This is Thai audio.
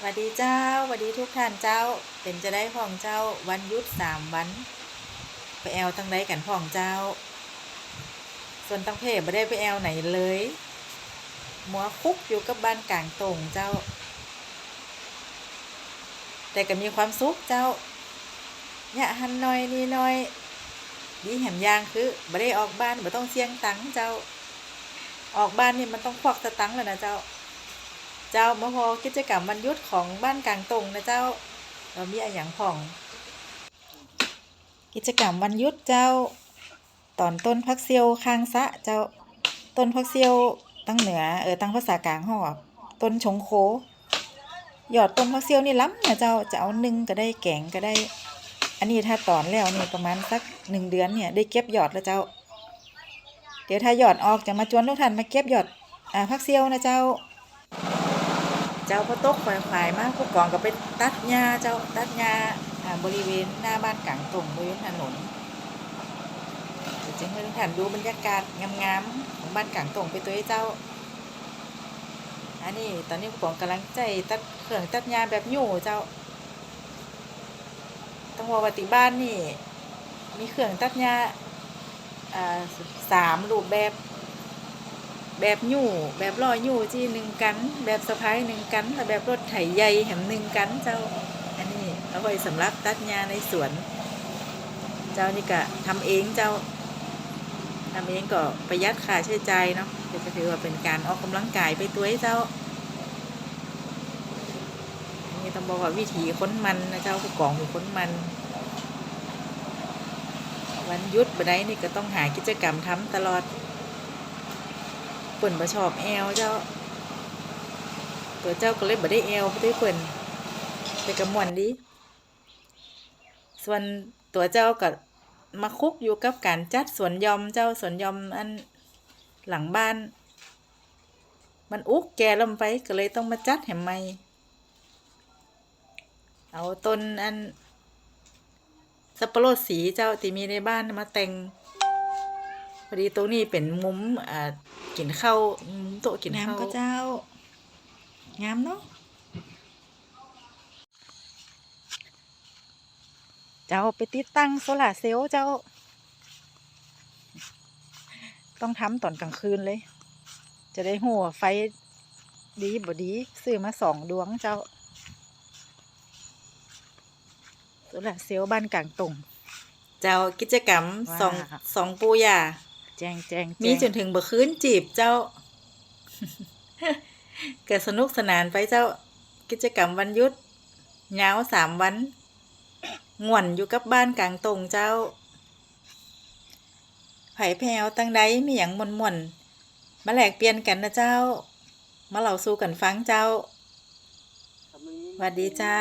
สวัสดีเจ้าสวัสดีทุกท่านเจ้า เป็นจะได้พ่องเจ้าวันยุดสามวัน ไปแอลตั้งใดกันพ่องเจ้า ส่วนตั้งเพจไม่ได้ไปแอลไหนเลยมัวคุกอยู่กับบ้านกลางตรงเจ้า แต่ก็มีความสุขเจ้าเนี่ยหันน่อยนี่น่อยดีแหมยางคือไม่ได้ออกบ้านไม่ต้องเสี่ยงตังเจ้า ออกบ้านนี่มันต้องควักสตังแล้วนะเจ้า เจ้ามาพอกิจกรรมวันยุดของบ้านกลางตรงนะเจ้าเรามีอะไรอย่างผ่อง กิจกรรมวันยุดเจ้า ตอนต้นพักเซียวคางซะเจ้าต้นพักเซียวตั้งเหนือเออตั้งภาษากลางหอกต้นชงโคหยอดต้นพักเซียวนี่ล้ำนะเจ้าจะเอานึ่งก็ได้แกงก็ได้ อันนี้ถ้าตอนแล้วนี่ประมาณสักหนึ่งเดือนเนี่ยได้เก็บหยอดแล้วเจ้า เดี๋ยวถ้าหยอดออกจะมาจวนทุกท่านมาเก็บหยอดอ่าพักเซียวนะเจ้า เจ้าพอตกควายควายมากผู้กองก็ไปตัดหญ้าเจ้าตัดหญ้าบริเวณหน้าบ้านกลางตรงบริเวณถนนเดี๋ยวจะให้ทุกท่านดูบรรยากาศงามๆของบ้านกลางตรงไปตัวให้เจ้า อันนี้ตอนนี้ผู้กองกำลังใจตัดเครื่องตัดหญ้าแบบอยู่เจ้าต้องว่าวัติบ้านนี่มีเครื่องตัดหญ้าสามรูปแบบ แบบยู่แบบลอยยู่ที่หนึ่งกัน แบบสะพายหนึ่งกันและแบบรถไถใหญ่แหมหนึ่งกันเจ้า อันนี้เอาไว้สำหรับตัดหญ้าในสวน เจ้านี่ก็ทำเองเจ้าทำเองก็ประหยัดค่าใช้จ่ายเนาะก็จะถือว่าเป็นการออกกำลังกายไปตัวให้เจ้าอันนี้ต้องบอกว่าวิถีค้นมันนะเจ้าผู้กองอยู่ค้นมัน วันยุดบันไดนี่ก็ต้องหากิจกรรมทำตลอด เปิ่นบ่ชอบแอลเจ้าตัวเจ้าก็เลยบ่ได้แอลบ่ได้เปิ่นแต่ก็ม่วนดีส่วนตัวเจ้าก็มาคุกอยู่กับการจัดสวนยอมเจ้าสวนยอมอันหลังบ้าน มันอุกแก่ลงไปก็เลยต้องมาจัดแหมใหม่เอาต้นอันสับปะรดสีเจ้าที่มีในบ้านมาแต่ง พอดีตรงนี้เป็นมุมอ่ากินข้าวมุมโต๊ะกินข้าวงามก็เจ้า งามเนาะเจ้าไปติดตั้งโซลาร์เซลล์เจ้า ต้องทำตอนกลางคืนเลย จะได้หัวไฟดีบ่ดีซื้อมาสองดวงเจ้าโซลาร์เซลล์บ้านกลางตรงเจ้ากิจกรรมสองว้าสองปูยา แจ้งแจ้งมีจนถึงเบ่คืนจีบเจ้าเกิดสนุกสนานไปเจ้ากิจกรรมวันหยุดเงาวสามวันง่วนอยู่กับบ้านกลางตรงเจ้า ไผ่แพรวตั้งใดมีอย่างมวนมวนๆมาแลกเปลี่ยนกันนะเจ้า มาเล่าสู่กันฟังเจ้าสวัสดีเจ้า